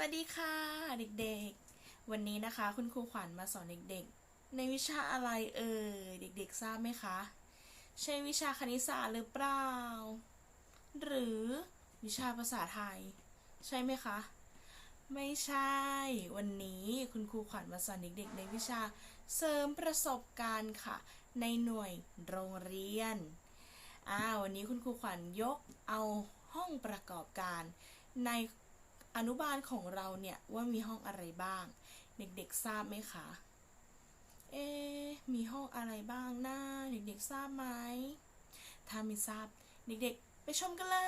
วัสดีค่ะเด็กๆ วันนี้นะคะคุณครูขวัญมาสอนเด็กๆ ในวิชาอะไรเอ่ยเด็กๆทราบไหมคะ ใช่วิชาคณิตศาสตร์หรือเปล่า หรือวิชาภาษาไทย ใช่ไหมคะ ไม่ใช่ วันนี้คุณครูขวัญมาสอนเด็กๆ ในวิชาเสริมประสบการณ์ค่ะ ในหน่วยโรงเรียนอ่าวันนี้คุณครูขวัญยกเอาห้องประกอบการใน อนุบาลของเราเนี่ยว่ามีห้องอะไรบ้าง เด็กๆทราบไหมคะ เอ๊มีห้องอะไรบ้างนะเด็กๆทราบไหมถ้าไม่ทราบเด็กๆ ไปชมกันเล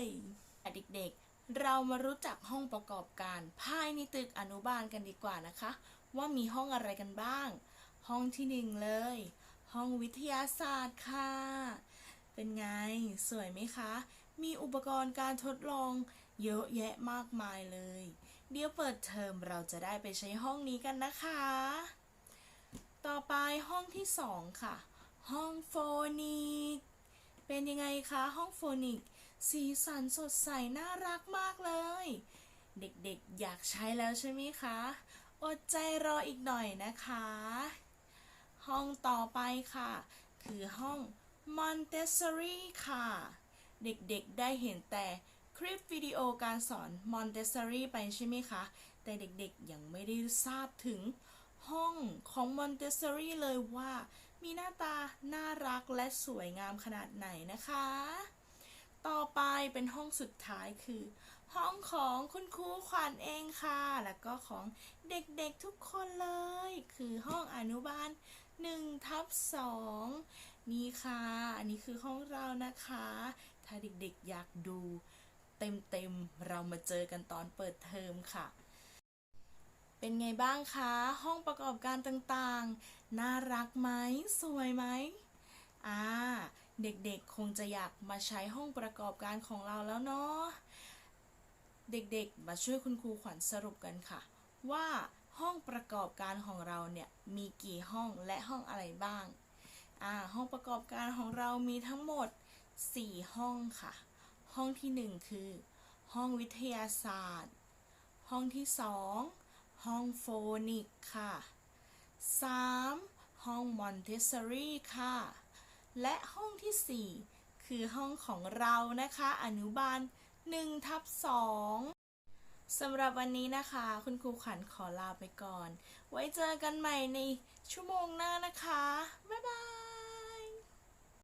ยเด็กๆ เรามารู้จักห้องประกอบการภายในตึกอนุบาลกันดีกว่านะคะ ว่ามีห้องอะไรกันบ้าง ห้องที่หนึ่งเลย ห้องวิทยาศาสตร์ค่ะ เป็นไง สวยไหมคะ มีอุปกรณ์การทดลอง เยอะแยะมากมายเลย เดี๋ยวเปิดเทอมเราจะได้ไปใช้ห้องนี้กันนะคะ ต่อไปห้องที่สองค่ะ ห้องโฟนิก เป็นยังไงคะห้องโฟนิก สีสันสดใสน่ารักมากเลย เด็กๆอยากใช้แล้วใช่ไหมคะ อดใจรออีกหน่อยนะคะ ห้องต่อไปค่ะ คือห้อง Montessori ค่ะ เด็กๆได้เห็นแต่ คลิปวิดีโอการสอน Montessori ไปใช่ไหมคะ แต่เด็กๆยังไม่ได้ทราบถึงห้องของ Montessori เลยว่า มีหน้าตาน่ารักและสวยงามขนาดไหนนะคะ ต่อไปเป็นห้องสุดท้ายคือ ห้องของคุณครูขวัญเองค่ะ แล้วก็ของเด็กๆทุกคนเลย คือห้องอนุบาล1ทับ2นี่ค่ะ อันนี้คือห้องเรานะคะ ถ้าเด็กๆอยากดู เต็มๆ เรามาเจอกันตอนเปิดเทอมค่ะ เป็นไงบ้างคะ ห้องประกอบการต่างๆ น่ารักไหม สวยไหมอ่า เด็กๆ คงจะอยากมาใช้ห้องประกอบการของเราแล้วเนาะ เด็กๆ มาช่วยคุณครูขวัญสรุปกันค่ะ ว่าห้องประกอบการของเราเนี่ยมีกี่ห้องและห้องอะไรบ้าง อ่า ห้องประกอบการของเรามีทั้งหมด 4 ห้องค่ะ ห้องที่ 1 คือ ห้องวิทยาศาสตร์ ห้องที่ 2 ห้องโฟนิกค่ะ 3. ห้องมอนเทสซอรี่ค่ะ และห้องทีสี่4 คือห้องของเรานะคะ อนุบาล1ทับ2สำหรับวันนี้นะคะ คุณครูขันขอลาไปก่อน ไว้เจอกันใหม่ในชั่วโมงหน้านะคะ บ๊ายบาย